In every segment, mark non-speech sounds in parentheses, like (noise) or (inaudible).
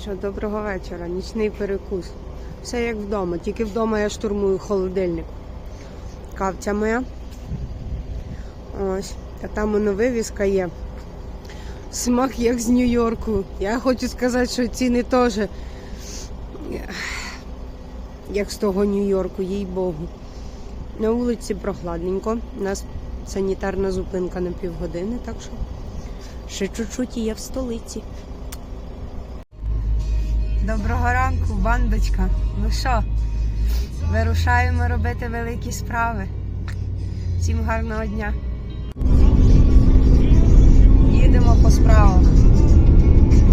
Що, доброго вечора, нічний перекус. Все як вдома, тільки вдома я штурмую холодильник. Кавця моя. Ось. А там воно вивіска є. Смак як з Нью-Йорку. Я хочу сказати, що ціни теж як з того Нью-Йорку, їй Богу. На вулиці прохладненько. У нас санітарна зупинка на півгодини, так що ще чуть-чуть і я в столиці. Доброго ранку, бандочка. Ну що, вирушаємо робити великі справи. Всім гарного дня. Їдемо по справах.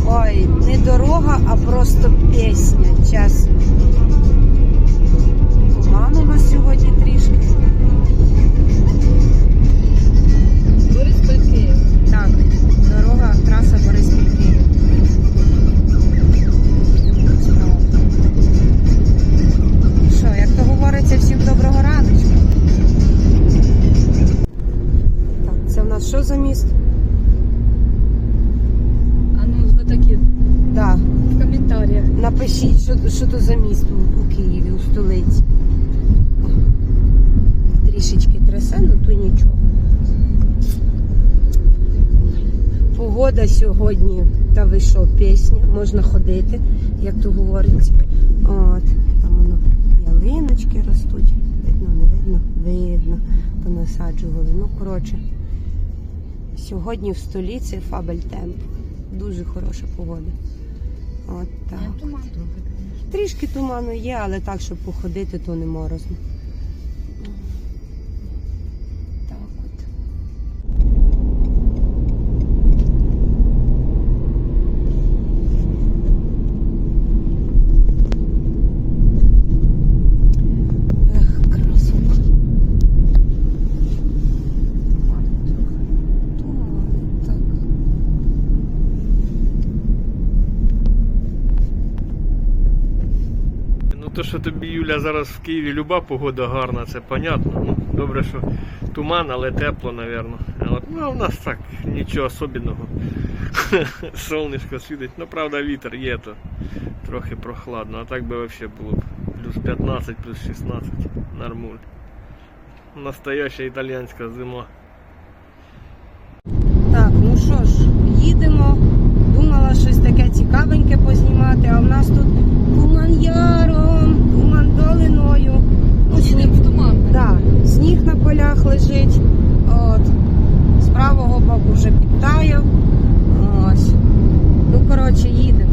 Ой, не дорога, а просто пісня, чесно. У нас сьогодні трішки. Напишіть, що, що то за місто у- Києві, у столиці. Трішечки трясе, ну то нічого. Погода сьогодні, та ви що, пісня, можна ходити, як то говориться. От, там воно ялиночки ростуть. Видно, не видно? Видно. Понасаджували. Ну, коротше, сьогодні в столиці Фабель Темп. Дуже хороша погода. От так. Трішки туману є, але так, щоб походити, то не морозно. То, що тобі, Юля, зараз в Києві люба погода гарна, це понятно. Ну, добре, що туман, але тепло, напевно. Ну, а в нас так, нічого особливого. (laughs) Сонечко світить. Ну, правда, вітер є, то трохи прохладно. А так би взагалі було б плюс 15, плюс 16. Нормуль. Настояща італійська зима. Так, ну що ж, їдемо. Думала щось таке цікавеньке познімати, а в нас тут туман яром. Ну, сніг, в туман. да, сніг на полях лежить. От. З правого боку вже підтаяв. Ось. Ну, коротше, їдемо.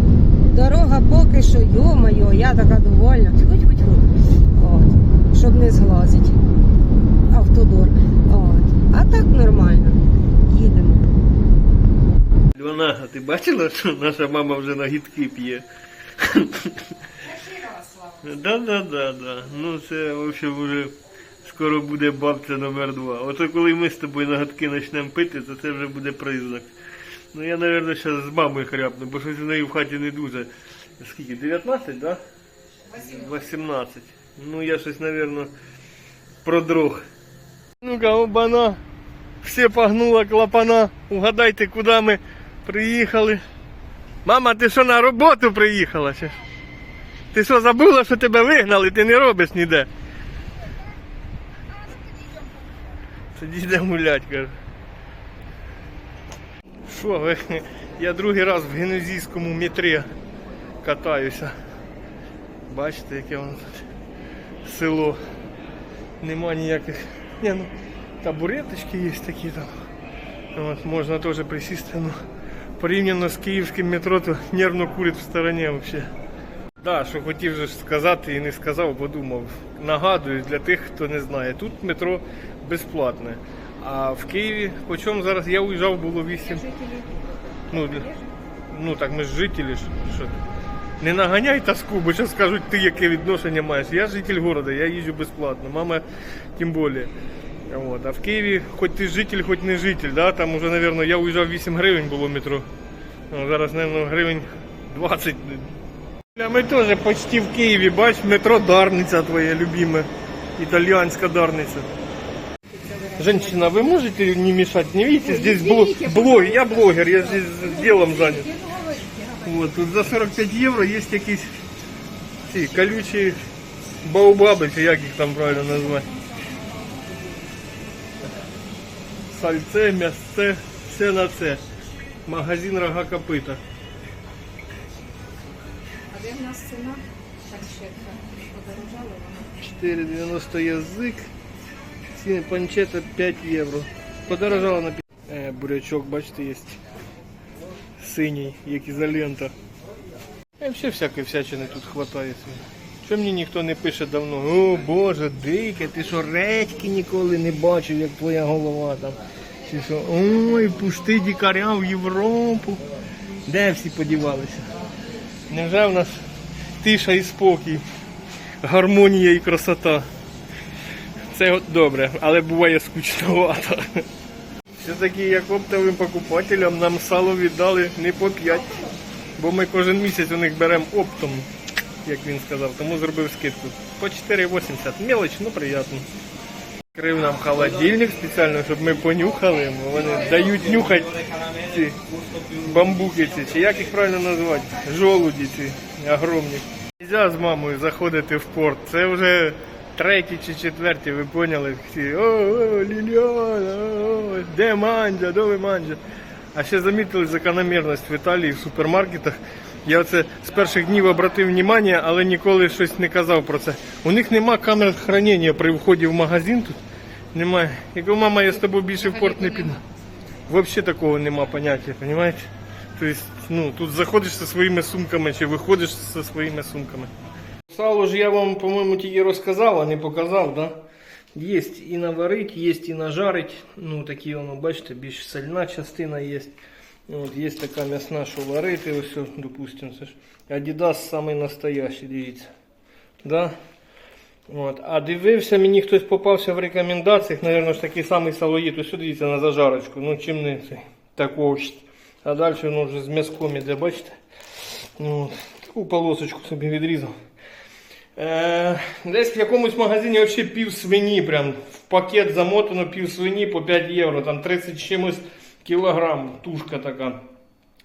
Дорога поки що, йо-моє, я така довольна. Тьфу-тьфу-тьфу. От. Щоб не зглазить автодор. От. А так нормально. Їдемо. Львона, а ти бачила, що наша мама вже на гідки п'є? Да, да, да, да. Ну це в общем вже скоро буде бабця номер два. Ото коли ми з тобою на гадки почнемо пити, то це вже буде признак. Ну я, мабуть, зараз з мамою хряпну, бо щось у неї в хаті не дуже. Скільки? 19, да? 18. Ну я щось, мабуть, продрог. Ну-ка, обана. Все погнуло клапана. Угадайте, куди ми приїхали. Мама, ти що на роботу приїхала? Ти що забула, що тебе вигнали, ти не робиш ніде. Тоді йде гулять, каже. Що ви? Я другий раз в генезійському метрі катаюся. Бачите, яке воно тут село. Нема ніяких. Ні, ну, табуреточки є такі там. От, можна теж присісти, ну порівняно з київським метро, то нервно курить в стороні взагалі. Да, що хотів же сказати і не сказав, бо думав. Нагадую для тих, хто не знає, тут метро безплатне. А в Києві, по чому зараз я уїжджав, було 8. Ну, ну так ми ж жителі. Що? Не наганяй тоску, бо зараз скажуть, ти яке відношення маєш. Я житель міста, я їжджу безплатно, мама тим більше. Вот. А в Києві, хоч ти житель, хоч не житель, да? там уже, мабуть, я уїжджав 8 гривень було метро. А зараз, мабуть, гривень 20. Ми теж почти в Києві, бач, метро Дарниця твоя любима, італійська Дарниця. Женщина, вы можете не мешать? Не видите, здесь блог, блог, я блогер, я здесь делом занят. От, тут за 45 євро є якісь ці колючі баобаби, чи як їх там правильно назвати. Сальце, м'ясце, все на це. Магазин рога копита. В нас ціна? Подорожала вона. 4,90 язик. Ціни панчета 5 євро. Подорожало на 5. Е, бурячок, бачите, є. Синій, як ізолента. Е, ще всякої всячини тут хватає. Що мені ніхто не пише давно? О Боже, дике, ти що редьки ніколи не бачив, як твоя голова там. Чи що, ой, пусти дікаря в Європу. Де всі подівалися? Невже в нас тиша і спокій, гармонія і красота? Це от добре, але буває скучновато. Все-таки як оптовим покупателям нам сало віддали не по 5, бо ми кожен місяць у них беремо оптом, як він сказав, тому зробив скидку. По 4,80. Мелоч, ну приємно. Крив нам холодильник спеціально, щоб ми понюхали. Вони дають нюхати ці бамбуки ці, чи як їх правильно назвати? Жолуді ці огромні. Нельзя з мамою заходити в порт. Це вже треті чи четверті, ви поняли? Всі, о, о, Ліліана, о, де манджа, де манджа. А ще замітили закономірність в Італії в супермаркетах. Я оце з перших днів обратив увагу, але ніколи щось не казав про це. У них нема камер хранення при вході в магазин тут. Немає. Якщо мама, я з тобою більше в порт не піду. Взагалі такого нема поняття, розумієте? Тобто, ну, тут заходиш зі своїми сумками чи виходиш зі своїми сумками. Сало ж я вам, по-моєму, тільки розказав, а не показав, да? Є і наварить, є і нажарить. Ну, такі воно, бачите, більш сальна частина є. От, є така м'ясна, що варити, ось, допустимо, це настоящий, дивіться. Да? От. А дивився, мені хтось попався в рекомендаціях, мабуть, ж такий самий салоїд. Ось дивіться на зажарочку. Ну чим не цей. Такого. А далі воно вже з м'язком іде, бачите? Ну, от. Таку полосочку собі відрізав. Е, десь в якомусь магазині взагалі пів свині, прям в пакет замотано пів свині по 5 євро, там 30 з чимось кілограм, тушка така.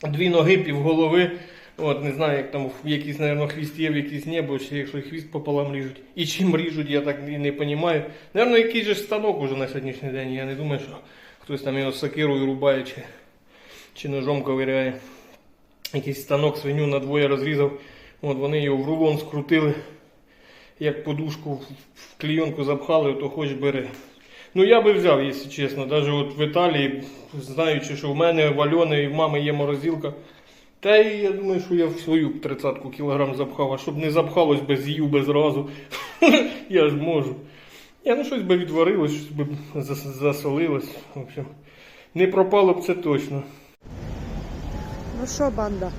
Дві ноги, пів голови. От, не знаю, як там якийсь, мабуть, хвіст є, в якийсь не, бо ще якщо хвіст пополам ріжуть. І чим ріжуть, я так і не розумію. Наверно, якийсь же станок уже на сьогоднішній день. Я не думаю, що хтось там його сокирою рубає чи, чи ножом ковиряє. Якийсь станок свиню на двоє розрізав. От вони його в рулон скрутили, як подушку в клійонку запхали, то хоч бери. Ну я би взяв, якщо чесно. Навіть от в Італії, знаючи, що в мене в Альони і в мами є морозилка. Та й я думаю, що я в свою тридцятку кілограм запхав, а щоб не запхалось без їв, без разу. (laughs) я ж можу. Я ну щось би відварилось, щось би засолилось. В общем, не пропало б це точно. Ну що, банда?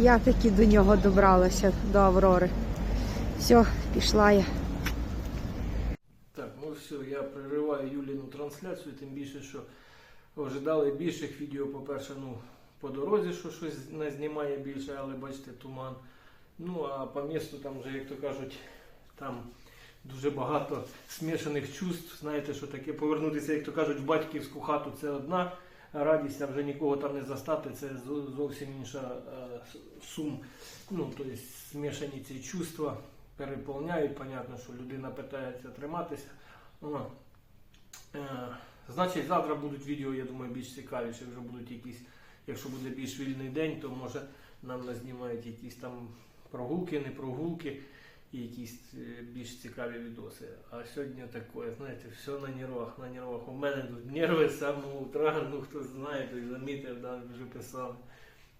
Я таки до нього добралася, до Аврори. Все, пішла я. Все, я перериваю Юліну трансляцію, тим більше, що ожидали більших відео, по-перше, ну, по дорозі, що щось не знімає більше, але бачите, туман. Ну, а по місту там вже, як то кажуть, там дуже багато смішаних чувств. Знаєте, що таке повернутися, як то кажуть, в батьківську хату це одна радість, а вже нікого там не застати, це зовсім інша е, сум. Ну, тобто смішані ці чувства переповняють. Понятно, що людина питається триматися. Ну, е, значить, завтра будуть відео, я думаю, більш цікавіші. Вже будуть якісь, якщо буде більш вільний день, то може нам назнімають якісь там прогулки, не прогулки і якісь е, більш цікаві відоси. А сьогодні таке, знаєте, все на нервах, на нервах. У мене тут нерви з самого утра, ну хто знає, той замітив, да, вже писав.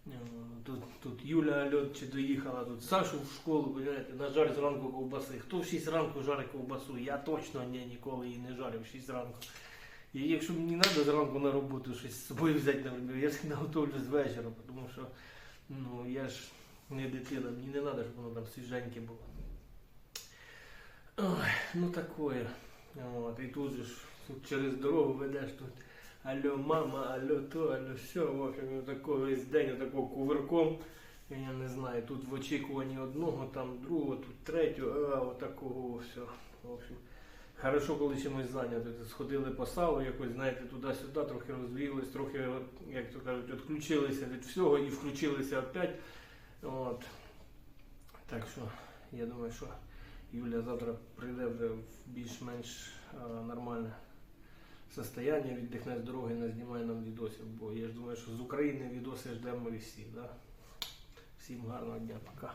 Е, Тут, тут Юля Альот чи доїхала, тут Сашу в школу, понимаєте, нажарить зранку ковбаси. Хто в 6 ранку жарить ковбасу? Я точно ні, ніколи її не жарив в 6 ранку. І якщо мені треба зранку на роботу щось з собою взяти, наприклад, я ж наготовлю з вечора, тому що ну, я ж не дитина, мені не треба, щоб воно там свіженьке було. Ой, ну такое. От, і тут же ж через дорогу ведеш тут. Алло, мама, алло, то, алло, все, в общем, такого весь день отакого кувирком. Я не знаю, тут в очікуванні одного, там другого, тут третього, а отакого все. В общем, Хорошо, коли чимось зайняті. Сходили по салу, якось, знаєте, туди-сюди, трохи розвіялись, трохи, як то кажуть, відключилися від всього і включилися опять. От. Так що, я думаю, що Юля завтра прийде вже в більш-менш нормальне состояние, віддихне з дороги, не знімає нам відосів, бо я ж думаю, що з України відоси ждемо і всі. Да? Всім гарного дня, пока.